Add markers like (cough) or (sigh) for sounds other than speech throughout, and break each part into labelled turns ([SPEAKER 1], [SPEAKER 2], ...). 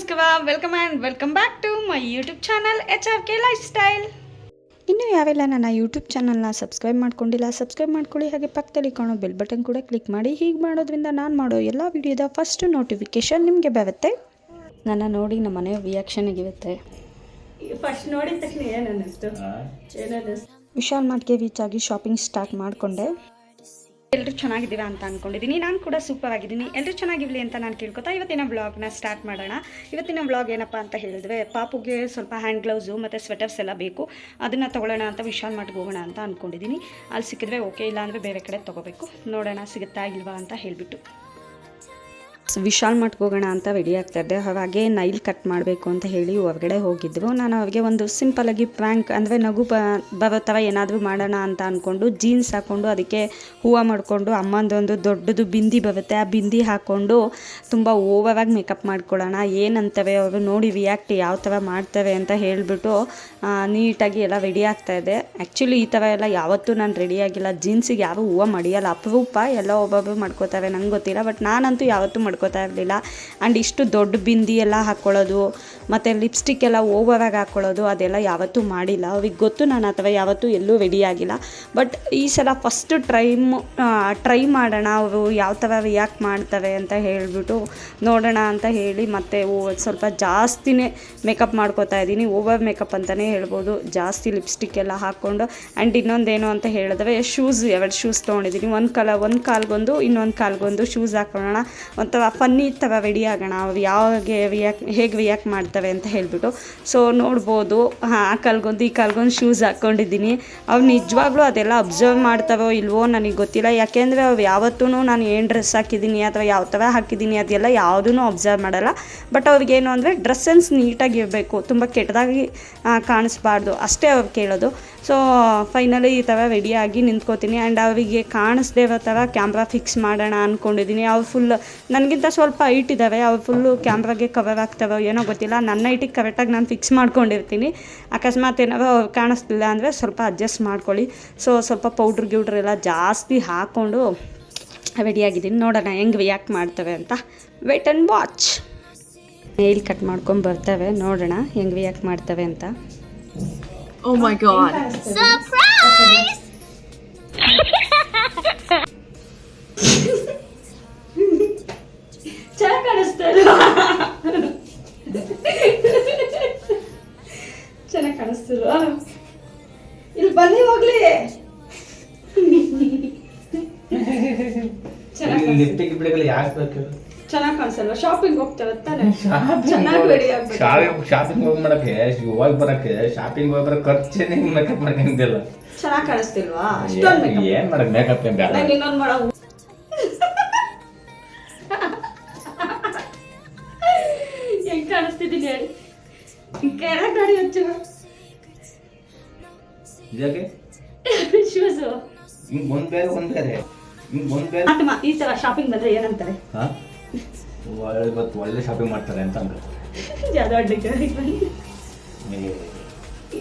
[SPEAKER 1] ನಮಸ್ಕಾರ welcome and welcome back to my YouTube channel H R K lifestyle
[SPEAKER 2] ಇನ್ನೂ ಯಾವೆಲ್ಲ ನನ್ನ ಯೂಟ್ಯೂಬ್ ಚಾನಲ್ನ ಸಬ್ಸ್ಕ್ರೈಬ್ ಮಾಡ್ಕೊಂಡಿಲ್ಲ ಸಬ್ಸ್ಕ್ರೈಬ್ ಮಾಡ್ಕೊಳ್ಳಿ ಹಾಗೆ ಪಕ್ಕದಲ್ಲಿ ಕಾಣೋ ಬೆಲ್ ಬಟನ್ ಕೂಡ ಕ್ಲಿಕ್ ಮಾಡಿ ಹೀಗೆ ಮಾಡೋದ್ರಿಂದ ನಾನು ಮಾಡೋ ಎಲ್ಲ ವಿಡಿಯೋದ ಫಸ್ಟ್ ನೋಟಿಫಿಕೇಶನ್ ನಿಮಗೆ ಬರುತ್ತೆ. ನನ್ನ ನೋಡಿ ನಮ್ಮ ಮನೆಯ ರಿಯಾಕ್ಷನ್ ಇರುತ್ತೆ
[SPEAKER 1] ಫಸ್ಟ್ ನೋಡಿದ ತಕ್ಷಣ ಏನು ಅನ್ನಿಸ್ತು ಏನನ್ನಿಸ್ತು?
[SPEAKER 2] ವಿಶಾಲ್ ಮಾರ್ಟ್ಗೆ ರೀಚ್ ಆಗಿ ಶಾಪಿಂಗ್ ಸ್ಟಾರ್ಟ್ ಮಾಡಿಕೊಂಡೆ.
[SPEAKER 1] ಎಲ್ಲರೂ ಚೆನ್ನಾಗಿದ್ದೀರಾ ಅಂತ ಅನ್ಕೊಂಡಿದ್ದೀನಿ. ನಾನು ಕೂಡ ಸೂಪರ್ ಆಗಿದ್ದೀನಿ. ಎಲ್ಲರೂ ಚೆನ್ನಾಗಿರಲಿ ಅಂತ ನಾನು ಕೇಳ್ಕೊತಾ ಇವತ್ತಿನ ವ್ಲಾಗ್ನ ಸ್ಟಾರ್ಟ್ ಮಾಡೋಣ. ಇವತ್ತಿನ ವ್ಲಾಗ್ ಏನಪ್ಪ ಅಂತ ಹೇಳಿದ್ರೆ, ಪಾಪುಗೆ ಸ್ವಲ್ಪ ಹ್ಯಾಂಡ್ ಗ್ಲೌಸು ಮತ್ತು ಸ್ವೆಟರ್ಸ್ ಎಲ್ಲ ಬೇಕು. ಅದನ್ನು ತೊಗೊಳ್ಳೋಣ ಅಂತ ವಿಶಾಲ್ ಮಟ್ಗೆ ಹೋಗೋಣ ಅಂತ ಅಂದ್ಕೊಂಡಿದ್ದೀನಿ ಅಲ್ಲಿ ಸಿಕ್ಕಿದ್ರೆ ಓಕೆ ಇಲ್ಲ ಅಂದರೆ ಬೇರೆ ಕಡೆ ತೊಗೋಬೇಕು. ನೋಡೋಣ ಸಿಗುತ್ತಾ ಇಲ್ವಾ ಅಂತ ಹೇಳಿಬಿಟ್ಟು.
[SPEAKER 2] ವಿಶಾಲ್ ಮಟ್ಗೆ ಹೋಗೋಣ ಅಂತ ರೆಡಿ ಆಗ್ತಾ ಇದ್ದೆ. ಹಾಗೆ ನೈಲ್ ಕಟ್ ಮಾಡಬೇಕು ಅಂತ ಹೇಳಿ ಹೊರಗಡೆ ಹೋಗಿದ್ರು. ನಾನು ಅವ್ರಿಗೆ ಒಂದು ಸಿಂಪಲಾಗಿ ಪ್ರ್ಯಾಂಕ್ ಅಂದರೆ ನಗು ಬ, ಬರೋ ಥರ ಏನಾದರೂ ಮಾಡೋಣ ಅಂತ ಅಂದ್ಕೊಂಡು ಜೀನ್ಸ್ ಹಾಕ್ಕೊಂಡು ಅದಕ್ಕೆ ಹೂವು ಮಾಡಿಕೊಂಡು ಅಮ್ಮಂದೊಂದು ದೊಡ್ಡದು ಬಿಂದಿ ಬರುತ್ತೆ. ಆ ಬಿಂದಿ ಹಾಕ್ಕೊಂಡು ತುಂಬ ಓವರಾಗಿ ಮೇಕಪ್ ಮಾಡ್ಕೊಳ್ಳೋಣ. ಏನಂತವೆ ಅವರು ನೋಡಿ ರಿಯಾಕ್ಟ್ ಯಾವ ಥರ ಮಾಡ್ತವೆ ಅಂತ ಹೇಳಿಬಿಟ್ಟು ನೀಟಾಗಿ ಎಲ್ಲ ರೆಡಿ ಆಗ್ತಾ ಇದೆ ಆ್ಯಕ್ಚುಲಿ ಈ ಥರ ಎಲ್ಲ ಯಾವತ್ತೂ ನಾನು ರೆಡಿಯಾಗಿಲ್ಲ ಜೀನ್ಸಿಗೆ ಯಾರೂ ಹೂವು ಮಡಿಯಲ್ಲ. ಅಪರೂಪ ಎಲ್ಲ ಒಬ್ಬೊಬ್ಬರು ಮಾಡ್ಕೋತಾರೆ ನಂಗೆ ಗೊತ್ತಿಲ್ಲ. ಬಟ್ ನಾನಂತೂ ಯಾವತ್ತೂ ಮಾಡ್ಕೋತಾ ಇರಲಿಲ್ಲ. ಆ್ಯಂಡ್ ಇಷ್ಟು ದೊಡ್ಡ ಬಿಂದಿ ಎಲ್ಲ ಹಾಕ್ಕೊಳ್ಳೋದು ಮತ್ತು ಲಿಪ್ಸ್ಟಿಕ್ ಎಲ್ಲ ಓವರಾಗಿ ಹಾಕ್ಕೊಳ್ಳೋದು ಅದೆಲ್ಲ ಯಾವತ್ತೂ ಮಾಡಿಲ್ಲ. ಅವ್ರಿಗೆ ಗೊತ್ತು ನಾನು ಅಥವಾ ಯಾವತ್ತೂ ಎಲ್ಲೂ ರೆಡಿ ಆಗಿಲ್ಲ. ಬಟ್ ಈ ಸಲ ಫಸ್ಟ್ ಟ್ರೈಮ್ ಟ್ರೈ ಮಾಡೋಣ. ಅವರು ಯಾವ ಥರ ರಿಯಾಕ್ಟ್ ಮಾಡ್ತವೆ ಅಂತ ಹೇಳಿಬಿಟ್ಟು ನೋಡೋಣ ಅಂತ ಹೇಳಿ ಮತ್ತೆ ಸ್ವಲ್ಪ ಜಾಸ್ತಿನೇ ಮೇಕಪ್ ಮಾಡ್ಕೋತಾ ಇದ್ದೀನಿ. ಓವರ್ ಮೇಕಪ್ ಅಂತಲೇ ಹೇಳ್ಬೋದು. ಜಾಸ್ತಿ ಲಿಪ್ಸ್ಟಿಕ್ ಎಲ್ಲ ಹಾಕ್ಕೊಂಡು. ಆ್ಯಂಡ್ ಇನ್ನೊಂದೇನು ಅಂತ ಹೇಳಿದ್ರೆ ಶೂಸ್ ಎರಡು ಶೂಸ್ ತೊಗೊಂಡಿದ್ದೀನಿ. ಒಂದು ಕಲ, ಒಂದು ಕಾಲ್ಗೊಂದು, ಇನ್ನೊಂದು ಕಾಲ್ಗೊಂದು ಶೂಸ್ ಹಾಕೊಳ್ಳೋಣ. ಒಂಥರ ಫನ್ನಿ ಥರ ರೆಡಿ ಆಗೋಣ. ಅವ್ರು ಯಾವಾಗ ರಿಯಾಕ್ಟ್ ಹೇಗೆ ರಿಯಾಕ್ಟ್ ಮಾಡ್ತವೆ ಅಂತ ಹೇಳಿಬಿಟ್ಟು. ಸೊ ನೋಡ್ಬೋದು. ಆ ಕಾಲ್ಗೊಂದು, ಈ ಕಾಲ್ಗೊಂದು ಶೂಸ್ ಹಾಕ್ಕೊಂಡಿದ್ದೀನಿ ಅವು ನಿಜವಾಗ್ಲೂ ಅದೆಲ್ಲ ಅಬ್ಸರ್ವ್ ಮಾಡ್ತಾವೋ ಇಲ್ವೋ ನನಗೆ ಗೊತ್ತಿಲ್ಲ. ಯಾಕೆಂದರೆ ಅವು ಯಾವತ್ತೂ ನಾನು ಏನು ಡ್ರೆಸ್ ಹಾಕಿದ್ದೀನಿ ಅಥವಾ ಯಾವ ಥರ ಹಾಕಿದ್ದೀನಿ ಅದೆಲ್ಲ ಯಾವುದೂ ಅಬ್ಸರ್ವ್ ಮಾಡಲ್ಲ. ಬಟ್ ಅವ್ರಿಗೇನು ಅಂದರೆ ಡ್ರೆಸ್ ಸೆನ್ಸ್ ನೀಟಾಗಿರಬೇಕು ತುಂಬ ಕೆಟ್ಟದಾಗಿ ಕಾಣಿಸ್ಬಾರ್ದು. ಅಷ್ಟೇ ಅವ್ರು ಕೇಳೋದು. ಸೊ ಫೈನಲಿ ಈ ಥರ ರೆಡಿಯಾಗಿ ನಿಂತ್ಕೋತೀನಿ. ಆ್ಯಂಡ್ ಅವರಿಗೆ ಕಾಣಿಸ್ದೇ ಇರೋ ಥರ ಕ್ಯಾಮ್ರಾ ಫಿಕ್ಸ್ ಮಾಡೋಣ ಅಂದ್ಕೊಂಡಿದ್ದೀನಿ ಅವ್ರು ಫುಲ್ ನನಗಿಂತ ಸ್ವಲ್ಪ ಹೈಟ್ ಇದ್ದಾವೆ ಅವ್ರು ಫುಲ್ಲು ಕ್ಯಾಮ್ರಾಗೆ ಕವರ್ ಆಗ್ತವೆ ಏನೋ ಗೊತ್ತಿಲ್ಲ. ನನ್ನ ನೈಟಿಗೆ ಕರೆಕ್ಟಾಗಿ ನಾನು ಫಿಕ್ಸ್ ಮಾಡ್ಕೊಂಡಿರ್ತೀನಿ. ಅಕಸ್ಮಾತ್ ಏನಾದ್ರು ಕಾಣಿಸ್ತಿಲ್ಲ ಅಂದರೆ ಸ್ವಲ್ಪ ಅಡ್ಜಸ್ಟ್ ಮಾಡ್ಕೊಳ್ಳಿ. ಸೊ ಸ್ವಲ್ಪ ಪೌಡ್ರ್ ಗಿೌಡ್ರ್ ಎಲ್ಲ ಜಾಸ್ತಿ ಹಾಕ್ಕೊಂಡು ರೆಡಿಯಾಗಿದ್ದೀನಿ ನೋಡೋಣ ಹೆಂಗೆ ರಿಯಾಕ್ಟ್ ಮಾಡ್ತವೆ ಅಂತ. Wait and watch nail cut ಮಾಡ್ಕೊಂಡು ಬರ್ತವೆ. ನೋಡೋಣ ಹೆಂಗೆ ರಿಯಾಕ್ಟ್ ಮಾಡ್ತವೆ ಅಂತ.
[SPEAKER 3] ಓ ಮೈ ಗಾಡ್
[SPEAKER 1] ಚೆನ್ನಾಗಿ ಚೆನ್ನಾಗಿ ಕಾಣಿಸ್ತಿಲ್ವಾ? ಇಲ್ಲಿ ಬನ್ನಿ ಹೋಗ್ಲಿ. ಚೆನ್ನಾಗಿ
[SPEAKER 4] ಲಿಪ್ಟಿಕ್ ಬಿಡಗಲ್ಲ ಯಾಕೆ ಬೇಕು?
[SPEAKER 1] ಚೆನ್ನಾಗಿ ಕಾಣಿಸಲ್ವಾ ಶಾಪಿಂಗ್ ಹೋಗ್ತಾರ ತಾನೆ. ಚೆನ್ನಾಗಿ ರೆಡಿ
[SPEAKER 4] ಶಾಪಿಂಗ್ ಶಾಪಿಂಗ್ ಹೋಗಿ ಮಾಡಕ್ಕೆ ಹೋಗಿ ಬರಕ್ಕೆ ಶಾಪಿಂಗ್ ಹೋಗಿ ಬರಕ್ಕೆ ಖರ್ಚೇನೆ ಮೇಕಪ್ ಮಾಡ್ಕೊಂಡಿಲ್ಲ
[SPEAKER 1] ಚೆನ್ನಾಗಿ ಕಾಣಿಸ್ತಿಲ್ವಾ? ಅಷ್ಟೊಂದು
[SPEAKER 4] ಏನ್- ಏನ್ ಮಾಡಕ್ ಮೇಕಪ್ ಏನು ಬೇಡ.
[SPEAKER 1] ನಂಗೆ ಇನ್ನೊಂದು ಮಾಡೋ. (laughs) ಹೆಂಗೆ ಕಾಣಿಸ್ತಿದ್ದೀನಿ ಹೇಳಿ. ಕೆಳಗೆ ಗಾಡಿ ಹಚ್ಚು
[SPEAKER 4] ಇದಾಗೆ
[SPEAKER 1] ಶೂಸ್
[SPEAKER 4] ಹಿಂಗ್ ಒಂದ್ ಬೇರೆ ಒಂದ್ ಬೇರೆ ಹಿಂಗ್ ಒಂದ್ ಬೇರೆ
[SPEAKER 1] ಆತ್ಮ ಈ ತರ ಶಾಪಿಂಗ್ ಬಂದ್ರೆ ಏನಂತಾರೆ?
[SPEAKER 4] ಹಾ? ಒಳ್ಳೆ ಇವತ್ತು ಒಳ್ಳೆ ಶಾಪಿಂಗ್ ಮಾಡ್ತಾರೆ ಅಂತ ಅಂದ್ರೆ.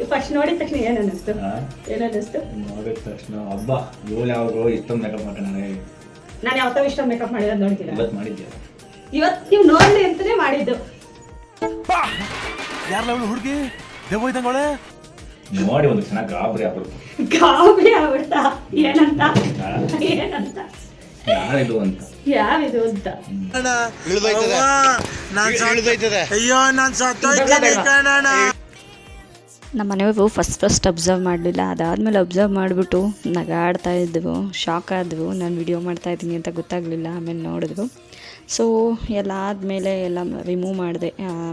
[SPEAKER 1] ಫಸ್ಟ್ (laughs) ನೋಡಿದ ತಕ್ಷಣ ಏನ್ ಅನ್ನಿಸ್ತು
[SPEAKER 4] ಹಾ?
[SPEAKER 1] ಏನ್ ಅನ್ನಿಸ್ತು
[SPEAKER 4] ನೋಡಿದ ತಕ್ಷಣ ಹಬ್ಬ ಇವಳು ಯಾವಾಗ ಇಷ್ಟೊಂದು ಮೇಕಪ್ ಮಾಡ್ಕೊಂಡ
[SPEAKER 1] ನಾನು ಯಾವತ್ತೋ ಇಷ್ಟ ಮೇಕಪ್ ಮಾಡಿರೋದು ನೋಡ್ತೀನಿ
[SPEAKER 4] ಇವತ್ತು ಮಾಡಿದ್ದೆ
[SPEAKER 1] ಇವತ್ತು ನೀವು ನೋಡ್ಲಿ ಅಂತಲೇ ಮಾಡಿದ್ದು.
[SPEAKER 5] ಯಾರ್ ಹುಡುಗಿ? ದೆವ್ವ ಇದ್ದಂಗವಳೆ
[SPEAKER 4] ನೋಡಿ ಒಂದು ಕ್ಷಣ ಗಾಬರಿ ಆಗ್ಬಿಡ್ತು
[SPEAKER 1] ಗಾಬರಿ ಆಗ್ಬಿಡ್ತಾ? ಏನಂತ? ಏನಂತ?
[SPEAKER 4] ಯಾರಿದು ಅಂತ?
[SPEAKER 1] ಅಂತ
[SPEAKER 5] ಅಯ್ಯೋ ನಾನ್ ಸತ್ತೋಯ್ತೀನಿ ಕಣಣ್ಣ.
[SPEAKER 2] ನಮ್ಮ ಮನೆಯವರು ಫಸ್ಟ್ ಫಸ್ಟ್ ಅಬ್ಸರ್ವ್ ಮಾಡಲಿಲ್ಲ. ಅದಾದಮೇಲೆ ಅಬ್ಸರ್ವ್ ಮಾಡಿಬಿಟ್ಟು ನಗಾಡ್ತಾ ಇದ್ವು ಶಾಕ್ ಆದವು. ನಾನು ವಿಡಿಯೋ ಮಾಡ್ತಾ ಇದ್ದೀನಿ ಅಂತ ಗೊತ್ತಾಗಲಿಲ್ಲ. ಆಮೇಲೆ ನೋಡಿದ್ರು. ಸೊ ಎಲ್ಲ ಆದಮೇಲೆ ಎಲ್ಲ ರಿಮೂವ್ ಮಾಡಿದೆ.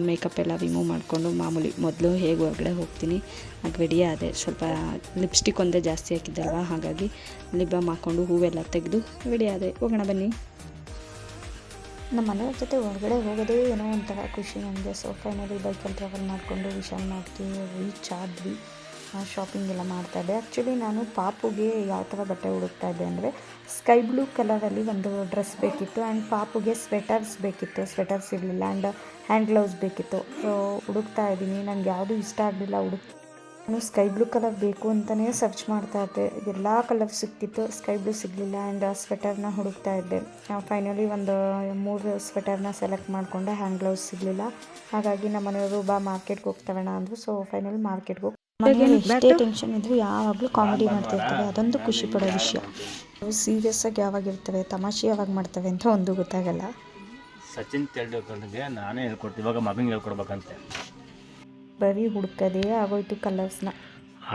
[SPEAKER 2] ಮೇಕಪ್ ಎಲ್ಲ ರಿಮೂವ್ ಮಾಡಿಕೊಂಡು ಮಾಮೂಲಿ ಮೊದಲು ಹೇಗೆ ಹೊರಗಡೆ ಹೋಗ್ತೀನಿ, ಆಗ ರೆಡಿ ಆದೆ. ಸ್ವಲ್ಪ ಲಿಪ್ಸ್ಟಿಕ್ ಒಂದೇ ಜಾಸ್ತಿ ಹಾಕಿದ್ದಲ್ವಾ, ಹಾಗಾಗಿ ಲಿಪ್ ಹಾಕ್ಕೊಂಡು ಹೂವೆಲ್ಲ ತೆಗೆದು ರೆಡಿ ಆದೆ. ಹೋಗೋಣ ಬನ್ನಿ. ನಮ್ಮ ಮನೆಯವ್ರ ಜೊತೆ ಹೊರಗಡೆ ಹೋಗೋದೇ ಏನೋ ಒಂಥರ ಖುಷಿ ನನಗೆ ಸೊ ಫೈನಲಿ ಬೈಕಲ್ಲಿ ಟ್ರಾವೆಲ್ ಮಾಡಿಕೊಂಡು ವಿಶಾಲ್ ಮಾಡ್ತೀವಿ ರೀಚ್ ಆದ್ವಿ. ಶಾಪಿಂಗ್ ಎಲ್ಲ ಮಾಡ್ತಾ ಇದ್ದೆ. ಆ್ಯಕ್ಚುಲಿ ನಾನು ಪಾಪುಗೆ ಯಾವ ಥರ ಬಟ್ಟೆ ಹುಡುಕ್ತಾ ಇದ್ದೆ ಅಂದರೆ ಸ್ಕೈ ಬ್ಲೂ ಕಲರಲ್ಲಿ ಒಂದು ಡ್ರೆಸ್ ಬೇಕಿತ್ತು ಆ್ಯಂಡ್ ಪಾಪುಗೆ ಸ್ವೆಟರ್ಸ್ ಬೇಕಿತ್ತು. ಸ್ವೆಟರ್ಸ್ ಇರಲಿಲ್ಲ ಆ್ಯಂಡ್ ಹ್ಯಾಂಡ್ ಗ್ಲೌಸ್ ಬೇಕಿತ್ತು. ಸೊ ಹುಡುಕ್ತಾ ಇದ್ದೀನಿ. ನನಗೆ ಯಾವುದು ಇಷ್ಟ ಆಗಲಿಲ್ಲ ಹುಡುಕ್
[SPEAKER 6] ನಾನು ಸ್ಕೈ ಬ್ಲೂ ಕಲರ್ ಬೇಕು ಅಂತಲೇ ಸರ್ಚ್ ಮಾಡ್ತಾ ಇದ್ದೆ. ಎಲ್ಲ ಕಲರ್ ಸಿಕ್ತಿತ್ತು ಸ್ಕೈ ಬ್ಲೂ ಸಿಗಲಿಲ್ಲ ಆ್ಯಂಡ್ ಆ ಸ್ವೆಟರ್ನ ಹುಡುಕ್ತಾ ಇದ್ದೆ. ಫೈನಲಿ ಒಂದು ಮೂರು ಸ್ವೆಟರ್ನ ಸೆಲೆಕ್ಟ್ ಮಾಡಿಕೊಂಡೆ. ಹ್ಯಾಂಡ್ ಗ್ಲೌಸ್ ಸಿಗಲಿಲ್ಲ. ಹಾಗಾಗಿ ನಮ್ಮ ಮನೆಯವರು ಬಾ ಮಾರ್ಕೆಟ್ಗೆ ಹೋಗ್ತವೆ ಅಂದರು. ಸೊ ಫೈನಲಿ ಮಾರ್ಕೆಟ್ಗೆ ಹೋಗಿ ಮನೆಯಲ್ಲಿ ಎಷ್ಟೇ ಟೆನ್ಷನ್ ಇದ್ದರೂ ಯಾವಾಗಲೂ ಕಾಮಿಡಿ ಮಾಡ್ತಿರ್ತವೆ ಅದೊಂದು ಖುಷಿ ಪಡೋ ವಿಷಯ. ಸೀರಿಯಸ್ ಆಗಿ ಯಾವಾಗ ಇರ್ತವೆ ತಮಾಷೆ ಯಾವಾಗ ಮಾಡ್ತವೆ ಅಂತ ಒಂದು ಗೊತ್ತಾಗಲ್ಲ.
[SPEAKER 4] ಸಚಿನ್ ತೆಂಡೂಲ್ಕರ್ಗೆ ನಾನೇ ಹೇಳ್ಕೊಡ್ತೀನಿ ಇವಾಗ ಮಗನಿಗೆ ಹೇಳ್ಕೊಡ್ಬೇಕಂತೆ.
[SPEAKER 6] ಬರೀ ಹುಡುಕದೇ ಆಗೋಯ್ತು ಕಲರ್ಸ್ನ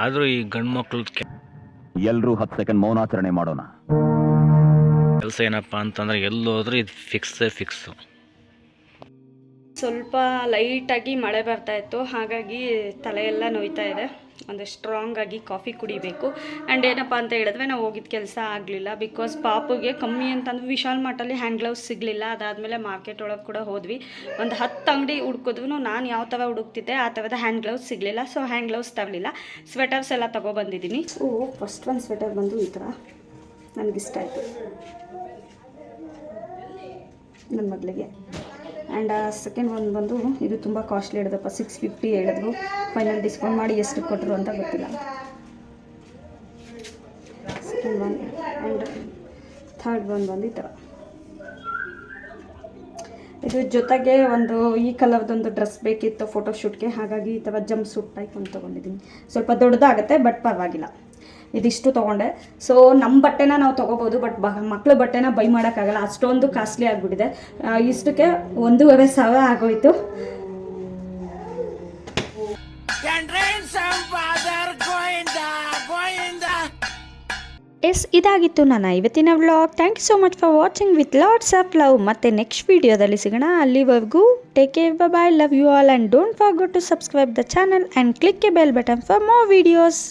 [SPEAKER 4] ಆದ್ರೂ ಈ ಗಂಡು ಮಕ್ಳು
[SPEAKER 7] ಎಲ್ಲರೂ ಹತ್ತು ಸೆಕೆಂಡ್ ಮೌನಾಚರಣೆ ಮಾಡೋಣ.
[SPEAKER 4] ಕೆಲಸ ಏನಪ್ಪ ಅಂತಂದ್ರೆ ಎಲ್ಲೋದ್ರೂ ಇದು ಫಿಕ್ಸೇ ಫಿಕ್ಸು
[SPEAKER 2] ಸ್ವಲ್ಪ ಲೈಟಾಗಿ ಮಳೆ ಬರ್ತಾ ಇತ್ತು. ಹಾಗಾಗಿ ತಲೆ ಎಲ್ಲ ನೋಯ್ತಾ ಇದೆ. ಒಂದು ಸ್ಟ್ರಾಂಗ್ ಆಗಿ ಕಾಫಿ ಕುಡಿಬೇಕು. ಆ್ಯಂಡ್ ಏನಪ್ಪ ಅಂತ ಹೇಳಿದ್ರೆ ನಾವು ಹೋಗಿದ್ದ ಕೆಲಸ ಆಗಲಿಲ್ಲ. ಬಿಕಾಸ್ ಪಾಪುಗೆ ಕಮ್ಮಿ ಅಂತಂದ್ರೆ ವಿಶಾಲ್ ಮಾರ್ಟಲ್ಲಿ ಹ್ಯಾಂಡ್ ಗ್ಲೌಸ್ ಸಿಗಲಿಲ್ಲ. ಅದಾದಮೇಲೆ ಮಾರ್ಕೆಟ್ ಒಳಗೆ ಕೂಡ ಹೋದ್ವಿ. ಒಂದು ಹತ್ತು ಅಂಗಡಿ ಹುಡ್ಕಿದ್ರು ನಾನು ಯಾವ ಥರ ಹುಡುಕ್ತಿದ್ದೆ ಆ ಥರದ ಹ್ಯಾಂಡ್ ಗ್ಲೌಸ್ ಸಿಗಲಿಲ್ಲ. ಸೊ ಹ್ಯಾಂಡ್ ಗ್ಲೌಸ್ ತರಲಿಲ್ಲ. ಸ್ವೆಟರ್ಸ್ ಎಲ್ಲ ತೊಗೊಬಂದಿದ್ದೀನಿ ಸೊ ಫಸ್ಟ್ ಒಂದು ಸ್ವೆಟರ್ ಬಂದು ಈ ಥರ ನನಗಿಷ್ಟ ಆಯಿತು. ನನ್ನ ಮಗಳಿಗೆ. ಆ್ಯಂಡ್ ಸೆಕೆಂಡ್ ಒಂದು ಬಂದು ಇದು ತುಂಬ ಕಾಸ್ಟ್ಲಿ ಹೇಳಿದಪ್ಪ ಸಿಕ್ಸ್ ಫಿಫ್ಟಿ ಹೇಳಿದ್ರು. ಫೈನಲ್ ಡಿಸ್ಕೌಂಟ್ ಮಾಡಿ ಎಷ್ಟು ಕೊಟ್ಟರು ಅಂತ ಗೊತ್ತಿಲ್ಲ. Second one and third one ಬಂದು ಈ ಥರ ಇದು ಜೊತೆಗೆ ಒಂದು ಈ ಕಲರ್ದೊಂದು ಡ್ರೆಸ್ ಬೇಕಿತ್ತು ಫೋಟೋಶೂಟ್ಗೆ ಹಾಗಾಗಿ ಈ ಥರ ಜಂಪ್ ಸೂಟ್ ಟೈಪ್ ಒಂದು ತೊಗೊಂಡಿದ್ದೀನಿ. ಸ್ವಲ್ಪ ದೊಡ್ಡದಾಗುತ್ತೆ ಬಟ್ ಪರವಾಗಿಲ್ಲ. ಇದಿಷ್ಟು ತೊಗೊಂಡೆ. ಸೊ ನಮ್ಮ ಬಟ್ಟೆನ ನಾವು ತೊಗೋಬೋದು ಬಟ್ ಬ ಮಕ್ಳ ಬಟ್ಟೆನ ಬೈ ಮಾಡೋಕ್ಕಾಗಲ್ಲ. ಅಷ್ಟೊಂದು ಕಾಸ್ಟ್ಲಿ ಆಗಿಬಿಟ್ಟಿದೆ. ಇಷ್ಟಕ್ಕೆ ಒಂದೂವರೆ ಸಾವಿರ ಆಗೋಯ್ತು.
[SPEAKER 6] ಎಸ್, ಇದಾಗಿತ್ತು ನನ್ನ ಇವತ್ತಿನ vlog. Thank you so much for watching with lots of love ಮತ್ತೆ ನೆಕ್ಸ್ಟ್ ವಿಡಿಯೋದಲ್ಲಿ ಸಿಗೋಣ. ಅಲ್ಲಿವರೆಗೂ take care bye love you all and don't forgot to subscribe the channel and click a bell button for more videos